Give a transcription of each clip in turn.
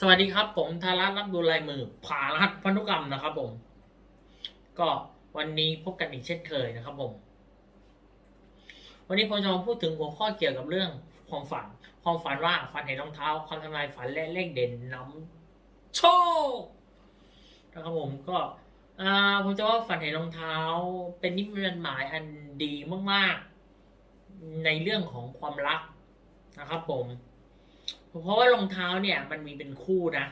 สวัสดีครับ ผมธารัตน์รับดูลายมือผารัตพันธุกรรมนะครับผม ก็วันนี้พบกันอีกเช่นเคยนะครับผม วันนี้ผมจะมาพูดถึงหัวข้อเกี่ยวกับเรื่องความฝัน ความฝันว่าฝันเห็นรองเท้าความทำลายฝันและเลขเด่นนำโชคนะครับผมก็อ่าผมจะว่าฝันเห็นรองเท้า เป็นนิมิตหมายอันดีมาก ๆ ในเรื่องของความรักนะครับผม เพราะว่ารองเท้าเนี่ยมันมีเป็นคู่นะ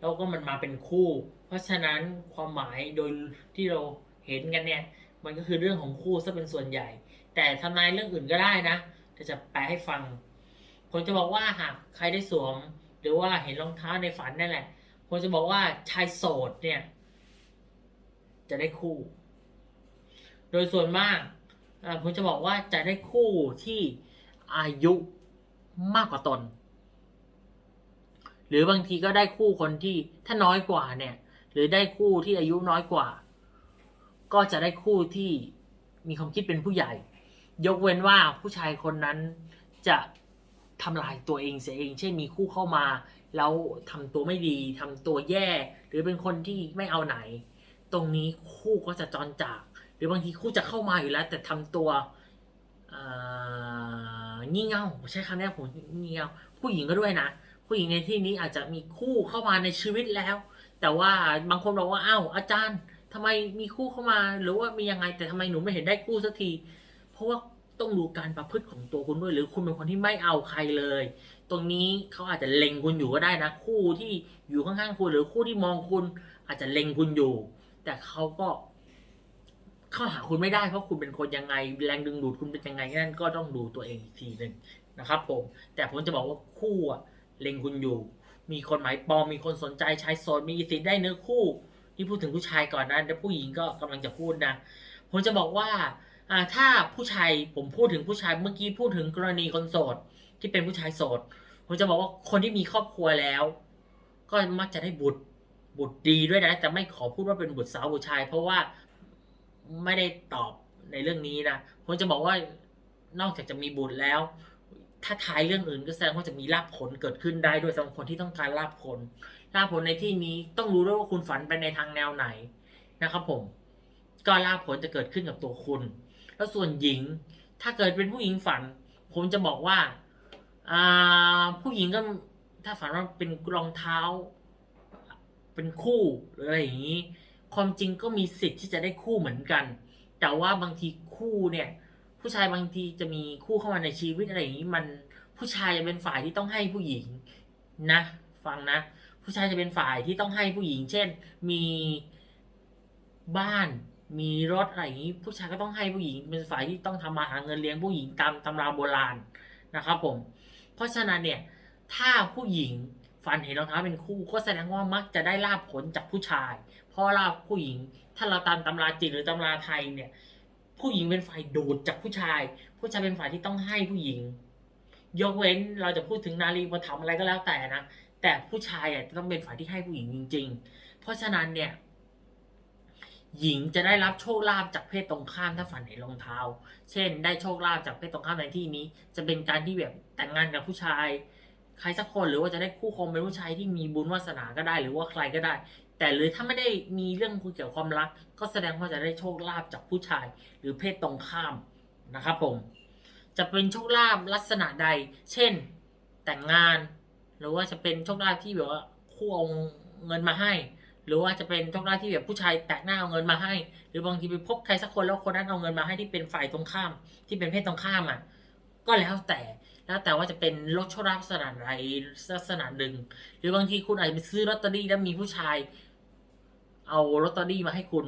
แล้วก็มันมาเป็นคู่ เพราะฉะนั้นความหมายโดยที่เราเห็นกันเนี่ย มันก็คือเรื่องของคู่ซะเป็นส่วนใหญ่ แต่ทนายเรื่องอื่นก็ได้นะจะจะแปลให้ฟัง ผมจะบอกว่าหากใครได้สวม หรือว่าเห็นรองเท้าในฝันนั่นแหละผมจะบอกว่าชายโสดเนี่ย จะได้คู่ โดยส่วนมากผมจะบอกว่าจะได้คู่ที่อายุมากกว่าตน หรือบางทีก็ได้คู่คนที่ถ้าน้อยกว่าเนี่ย หรือได้คู่ที่อายุน้อยกว่า ก็จะได้คู่ที่มีความคิดเป็นผู้ใหญ่ ยกเว้นว่าผู้ชายคนนั้นจะทำลายตัวเองเสียเอง เช่นมีคู่เข้ามา แล้วทำตัวไม่ดีทำตัวแย่ หรือเป็นคนที่ไม่เอาไหน ตรงนี้คู่ก็จะจรจาก หรือบางทีคู่จะเข้ามาอยู่แล้ว แต่ทำตัวเอ่องี่เง่าใช้คำนี้ผมงี่เง่าผู้หญิงก็ด้วยนะ ผู้หญิงในที่นี้อาจจะมีคู่เข้ามาในชีวิตแล้ว แต่ว่าบางคนบอกว่าอ้าวอาจารย์ทำไมมีคู่เข้ามาหรือว่ามียังไงแต่ทำไมหนูไม่เห็นได้คู่สักที เพราะว่าต้องดูการประพฤติของตัวคุณด้วย หรือคุณเป็นคนที่ไม่เอาใครเลย ตรงนี้เขาอาจจะเล็งคุณอยู่ก็ได้นะ คู่ที่อยู่ข้างๆคุณหรือคู่ที่มองคุณ อาจจะเล็งคุณอยู่ แต่เขาก็เข้าหาคุณไม่ได้เพราะคุณเป็นคนยังไง แรงดึงดูดคุณเป็นยังไงนั่นก็ต้องดูตัวเองอีกทีหนึ่งนะครับ ผม แต่ผมจะบอกว่าคู่อะ เล็งคุณอยู่ มีคนหมายปองมีคนสนใจชายโสดมีสิทธิ์ได้เนื้อคู่ที่พูดถึงผู้ชายก่อนนะแต่ผู้หญิงก็กำลังจะพูดนะผมจะบอกว่าอ่าถ้าผู้ชายผมพูดถึงผู้ชายเมื่อกี้พูดถึงกรณีคนโสดที่เป็นผู้ชายโสดผมจะบอกว่าคนที่มีครอบครัวแล้ว ก็มักจะได้บุตรบุตรดีด้วยนะ แต่ไม่ขอพูดว่าเป็นบุตรสาวบุตรชาย เพราะว่าไม่ได้ตอบในเรื่องนี้นะผมจะบอกว่านอกจากจะมีบุตรแล้ว ถ้าทายเรื่องอื่นก็แสดงว่าจะมีลาภผลเกิดขึ้นได้ด้วยสำหรับคนที่ต้องการลาภผลลาภผลในที่นี้ต้องรู้ด้วยว่าคุณฝันไปในทางแนวไหนนะครับผม ก็ลาภผลจะเกิดขึ้นกับตัวคุณ แล้วส่วนหญิง ถ้าเกิดเป็นผู้หญิงฝัน ผมจะบอกว่าอ่าผู้หญิงก็ถ้าฝันว่าเป็นรองเท้า เป็นคู่หรืออะไรอย่างนี้ ความจริงก็มีสิทธิ์ที่จะได้คู่เหมือนกัน แต่ว่าบางทีคู่เนี่ย ผู้ชายบางทีจะมีคู่เข้ามาในชีวิตอะไรอย่างนี้มันผู้ชายจะเป็นฝ่ายที่ต้องให้ผู้หญิงนะ ฟังนะ ผู้ชายจะเป็นฝ่ายที่ต้องให้ผู้หญิง เช่น มีบ้านมีรถอะไรอย่างนี้ ผู้ชายก็ต้องให้ผู้หญิงเป็นฝ่ายที่ต้องทำมาหาเงินเลี้ยงผู้หญิงตามตำราโบราณนะครับ ผม เพราะฉะนั้นเนี่ย ถ้าผู้หญิงฝันเห็นรองเท้าเป็นคู่ก็แสดงว่ามักจะได้ลาบผลจากผู้ชาย เพราะลาบผู้หญิง ถ้าเราตามตำราจีนหรือตำราไทยเนี่ย ผู้หญิงเป็นฝ่ายดูดจากผู้ชาย ผู้ชายเป็นฝ่ายที่ต้องให้ผู้หญิง ยกเว้นเราจะพูดถึงนารีประถมอะไรก็แล้วแต่นะแต่ผู้ชายอะจะต้องเป็นฝ่ายที่ให้ผู้หญิงจริง ๆ เพราะฉะนั้นเนี่ยหญิงจะได้รับโชคลาภจากเพศตรงข้ามถ้าฝันเห็นรองเท้า เช่น ได้โชคลาภจากเพศตรงข้ามในที่นี้ จะเป็นการที่แบบแต่งงานกับผู้ชาย ใครสักคนหรือว่าจะได้คู่ครองเป็นผู้ชายที่มีบุญวาสนาก็ได้ หรือว่าใครก็ได้ แต่หรือถ้าไม่ได้มีเรื่องคุยเกี่ยวกับความรัก ก็แสดงว่าจะได้โชคลาภจากผู้ชาย หรือเพศตรงข้ามนะครับผม จะเป็นโชคลาภลักษณะใด เช่น แต่งงาน หรือว่าจะเป็นโชคลาภที่แบบว่าคู่เอาเงินมาให้ หรือว่าจะเป็นโชคลาภที่แบบผู้ชายแตกหน้าเอาเงินมาให้ หรือบางทีไปพบใครสักคนแล้วคนนั้นเอาเงินมาให้ที่เป็นฝ่ายตรงข้าม ที่เป็นเพศตรงข้ามอะก็แล้วแต่แล้วแต่ว่าจะเป็นรถโชคลาภลักษณะใดลักษณะหนึ่งหรือบางทีคุณอาจจะไปซื้อลอตเตอรี่แล้วมีผู้ชาย เอาลอตเตอรี่มาให้คุณ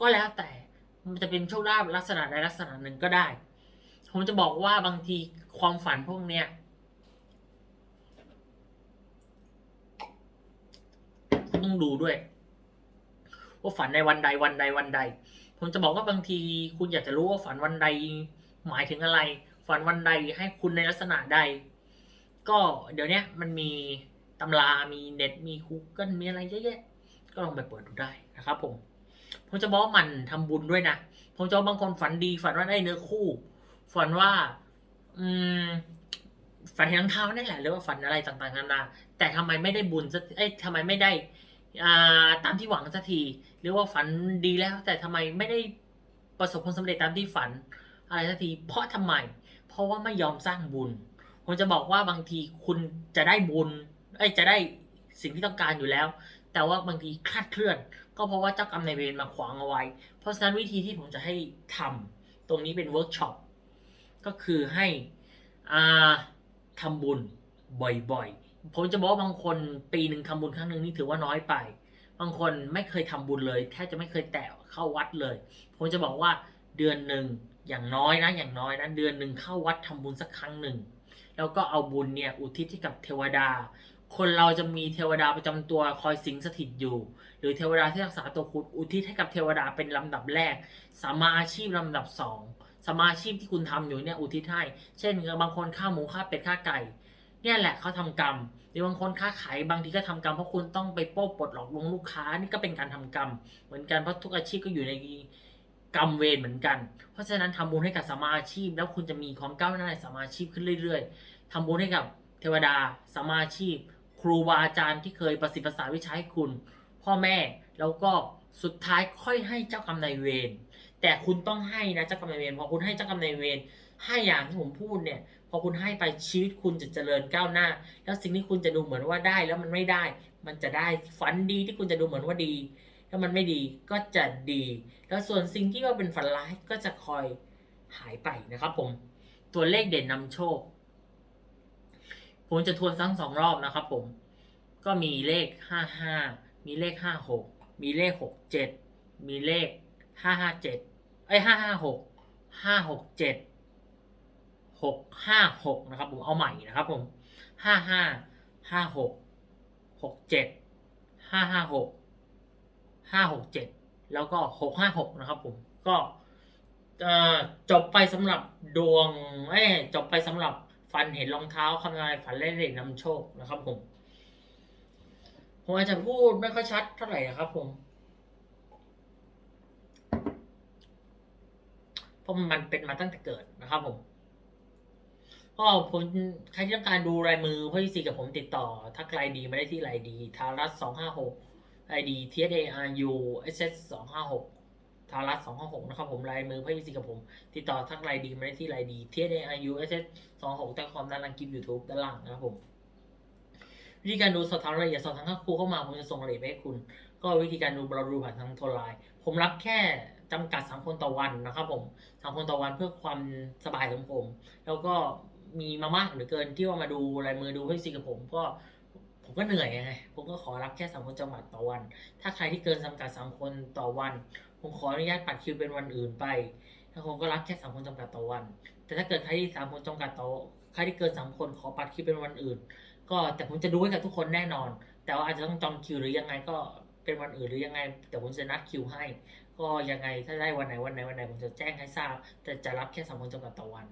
ก็แล้วแต่มันจะเป็นโชคลาภลักษณะใดลักษณะหนึ่งก็ได้ ผมจะบอกว่าบางทีความฝันพวกเนี้ยคุณต้องดูด้วย ว่าฝันในวันใดวันใดวันใด ผมจะบอกว่าบางทีคุณอยากจะรู้ว่าฝันวันใดหมายถึงอะไร ฝันวันใดให้คุณในลักษณะใด ก็เดี๋ยวนี้มันมีตำรา มีเน็ต มี Google มีอะไรเยอะแยะ ก็ลองไปเปิดดูได้นะครับผมผมจะบอกว่ามันทำบุญด้วยนะผมจะบอกบางคนฝันดีฝันว่าได้เนื้อคู่ ฝันว่า อืม ฝันเห็นรองเท้านี่แหละหรือว่าฝันอะไรต่างๆนานาแต่ทำไมไม่ได้บุญสักเอ้ยทำไมไม่ได้อ่าตามที่หวังสักทีหรือว่าฝันดีแล้ว แต่ทำไมไม่ได้ประสบผลสำเร็จตามที่ฝัน อะไรสักทีเพราะทำไม เพราะว่าไม่ยอมสร้างบุญผมจะบอกว่าบางทีคุณจะได้บุญเอ้ยจะได้สิ่งที่ต้องการอยู่แล้ว แต่ว่าบางทีคลาดเคลื่อน ก็เพราะว่าเจ้ากรรมนายเวรมาขวางเอาไว้ เพราะฉะนั้นวิธีที่ผมจะให้ทำตรงนี้เป็นเวิร์กช็อปก็คือให้อ่าทำบุญบ่อยๆ ผมจะบอกว่าบางคนปีหนึ่งทำบุญครั้งหนึ่งนี่ถือว่าน้อยไป บางคนไม่เคยทำบุญเลยแทบจะไม่เคยแตะเข้าวัดเลย ผมจะบอกว่าเดือนหนึ่งอย่างน้อยนะอย่างน้อยนะเดือนหนึ่งเข้าวัดทำบุญสักครั้งหนึ่งแล้วก็เอาบุญเนี่ยอุทิศให้กับเทวดา คนเราจะมีเทวดาประจำตัวคอยสิงสถิตอยู่ หรือเทวดาที่รักษาตัวคุณอุทิศให้กับเทวดาเป็นลำดับแรกสมาอาชีพลำดับสองสมาอาชีพที่คุณทำอยู่เนี่ยอุทิศให้เช่นบางคนฆ่าหมูฆ่าเป็ดฆ่าไก่ เนี่ยแหละเขาทำกรรมหรือบางคนค้าขายบางทีก็ทำกรรมเพราะคุณต้องไปโป้ปลดหลอกลวงลูกค้านี่ก็เป็นการทำกรรม เหมือนกันเพราะทุกอาชีพก็อยู่ในกรรมเวรเหมือนกัน เพราะฉะนั้นทำบุญให้กับสมาอาชีพ แล้วคุณจะมีความก้าวหน้าในสมาอาชีพขึ้นเรื่อย ๆทำบุญให้กับเทวดาสมมาอาชีพ ครูบาอาจารย์ที่เคยประสิทธิ์ประสาวิชาให้คุณ พ่อแม่แล้วก็สุดท้ายค่อยให้เจ้ากรรมนายเวรแต่คุณต้องให้นะเจ้ากรรมนายเวรพอคุณให้เจ้ากรรมนายเวรให้อย่างที่ผมพูดเนี่ย พอคุณให้ไปชีวิตคุณจะเจริญก้าวหน้า แล้วสิ่งที่คุณจะดูเหมือนว่าได้แล้วมันไม่ได้ มันจะได้ฝันดีที่คุณจะดูเหมือนว่าดีแล้วมันไม่ดีก็จะดี แล้วส่วนสิ่งที่ว่าเป็นฝันร้ายก็จะคอยหายไปนะครับผม ตัวเลขเด่นนำโชค ผมจะทวนซ้ำสองรอบนะครับผม ก็มีเลขห้าห้ามีเลขห้าหกมีเลขหกเจ็ดมีเลขห้าห้าเจ็ดไอ้ห้าห้าหกห้าหกเจ็ดหกห้าหกนะครับผมเอาใหม่นะครับผมห้าห้าห้าหกหกเจ็ดห้าห้าหกห้าหกเจ็ดแล้วก็หกห้าหกนะครับผมก็เอ่อจบไปสำหรับดวงเอ้ยจบไปสำหรับ ฝันเห็นรองเท้าคำนายฝันเล่นเด็กนำโชคนะครับผม ผมอาจจะพูดไม่ค่อยชัดเท่าไหร่นะครับผมเพราะมันเป็นมาตั้งแต่เกิดนะครับผมก็ผมใครที่ต้องการดูลายมือเพื่อที่กับผมติดต่อ ทักไลน์ดีมาได้ที่ไลน์ดีทารัสสองห้าหกไอดี T S A R U S S สองห้าหก ทารัสสองห้าหกนะครับผมลายมือเพื่อที่กับผม ติดต่อทักไลน์ดีมาได้ที่ไลน์ดี T S A R U S S สเอสสองหกแต่คอมด้านล่างคลิปยูทูบด้านล่างนะครับผมวิธีการดูสอบถามรายละเอียดสอบถามค่าครูเข้ามาผมจะส่งรายละเอียดให้คุณ ก็วิธีการดูเราดูผ่านทางโทรไลน์ผมรับแค่จำกัดสามคนต่อวันนะครับผมสามคนต่อวันเพื่อความสบายของผม แล้วก็มีมามากหลือเกินที่ว่ามาดูลายมือดูให้ซีกับผมก็ผมก็เหนื่อยไงผมก็ขอรับแค่สามคนจำกัดต่อวัน ถ้าใครที่เกินจำกัดสามคนต่อวัน ผมขออนุญาตปัดคิวเป็นวันอื่นไปถ้าผมก็รับแค่สามคนจำกัดต่อวัน แต่ถ้าเกิดใครที่สามคนจำกัดต่อใครที่เกินสามคนขอปัดคิวเป็นวันอื่น ก็แต่ผมจะดูให้กับทุกคนแน่นอน แต่ว่าอาจจะต้องจองคิวหรือยังไงก็เป็นวันอื่นหรือยังไง แต่ผมจะนัดคิวให้ ก็ยังไงถ้าได้วันไหนวันไหนวันไหนผมจะแจ้งให้ทราบ แต่จะรับแค่สามคนจำกัดต่อวัน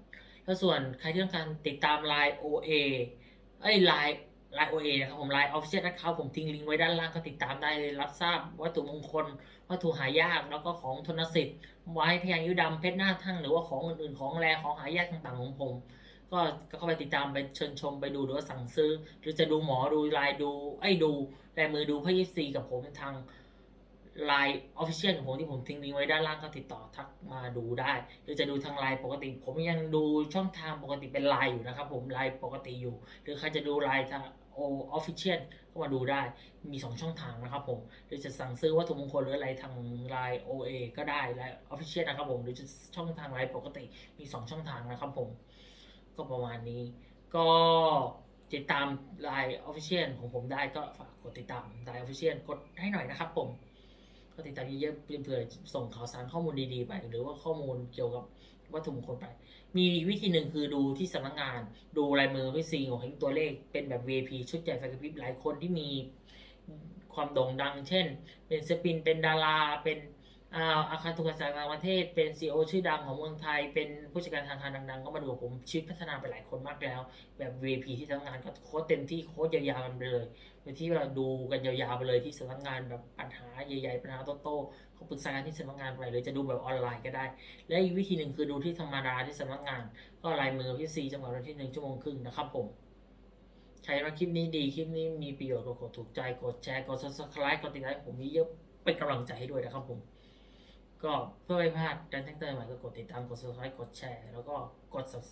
แล้วส่วนใครที่ต้องการติดตามไลน์ OA เอ้ยไลน์ ไลน์ OA นะครับผมไลน์ Official นะครับผมทิ้งลิงก์ไว้ด้านล่างก็ติดตามได้เลยรับทราบวัตถุมงคล วัตถุหายากแล้วก็ของทนสิทธิ์ไว้พยางยุดำเพชรหน้าทั่งหรือว่าของอื่นๆของแรของหายากต่างๆของผม ก็ก็เข้าไปติดตามไปเชิญชมไปดูหรือว่าสั่งซื้อ หรือจะดูหมอดูไลายดูไอ้ดูลายมือดูพยิซีกับผมทางไลน์ออฟฟิเชียลของผมที่ผมทิ้งลิงก์ไว้ด้านล่างก็ติดต่อทักมาดูได้ หรือจะดูทางไลน์ปกติ ผมยังดูช่องทางปกติเป็นไลน์อยู่นะครับผมไลน์ปกติอยู่ หรือใครจะดูไลน์ทาง โอออฟฟิเชียลก็มาดูได้มี 2 ช่องทางนะครับผม หรือจะสั่งซื้อวัตถุมงคลหรืออะไรทางไลน์ OA ก็ได้ไลน์ออฟฟิเชียลนะครับผมหรือจะช่องทางไลน์ปกติมี 2 ช่องทางนะครับผม ก็ประมาณนี้ ก็ติดตามไลน์ออฟฟิเชียลของผมได้ก็ฝากกดติดตามไลน์ออฟฟิเชียลกดให้หน่อยนะครับผมก็ติดตามเยอะๆเผื่อส่งข่าวสารข้อมูลดีๆไป หรือว่าข้อมูลเกี่ยวกับ วัตถุมงคลไป มีวิธีหนึ่งคือดูที่สำนักงาน ดูลายมือพี่ซีของเห็นตัวเลข เป็นแบบ VIP ชุดใหญ่ไฟกระพริบหลายคนที่มีความโด่งดัง เช่น เป็นศิลปินเป็นดาราเป็น อาอาคารตุกสารต่างประเทศเป็นซีอชื่อดังของเมืองไทย เป็นผู้จัดการธนาคารดังๆ ก็มาดูผมชีวิตพัฒนาไปหลายคนมากแล้ว แบบ VP ที่ทำงานก็โค้ดเต็มที่โค้ดยาวๆกันไปเลยโดยที่เราดูกันยาวๆไปเลยที่สำนักงานแบบปัญหาใหญ่ๆปัญหาโตๆเขาปรึกษากันที่สำนักงานไปหรือจะดูแบบออนไลน์ก็ได้ และอีกวิธีหนึ่งคือดูที่ธรรมดาที่สำนักงาน ก็ลายมือพี่ซีจังหวะวันที่หนึ่งชั่วโมงครึ่งนะครับผมใครว่าคลิปนี้ดีคลิปนี้มีประโยชน์ก็กดถูกใจกดแชร์กด subscribe กดติดตามผมมีเยอะเป็นกำลังใจให้ด้วยนะครับผม ก็เพื่อไม่พลาดการแจ้งเตือนใหม่ก็กดติดตามกด subscribe กดแชร์ แล้วก็กด subs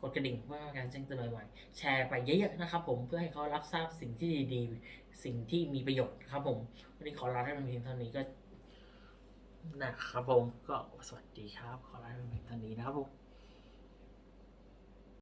กดกระดิ่งเพื่อการแจ้งเตือนใหม่ๆแชร์ไปเยอะๆนะครับผมเพื่อให้เขารับทราบสิ่งที่ดีๆ สิ่งที่มีประโยชน์ครับผม วันนี้ขอลาท่านเพียงเท่านี้ก็นะครับผมก็สวัสดีครับ ขอลาท่านเพียงเท่านี้นะครับผม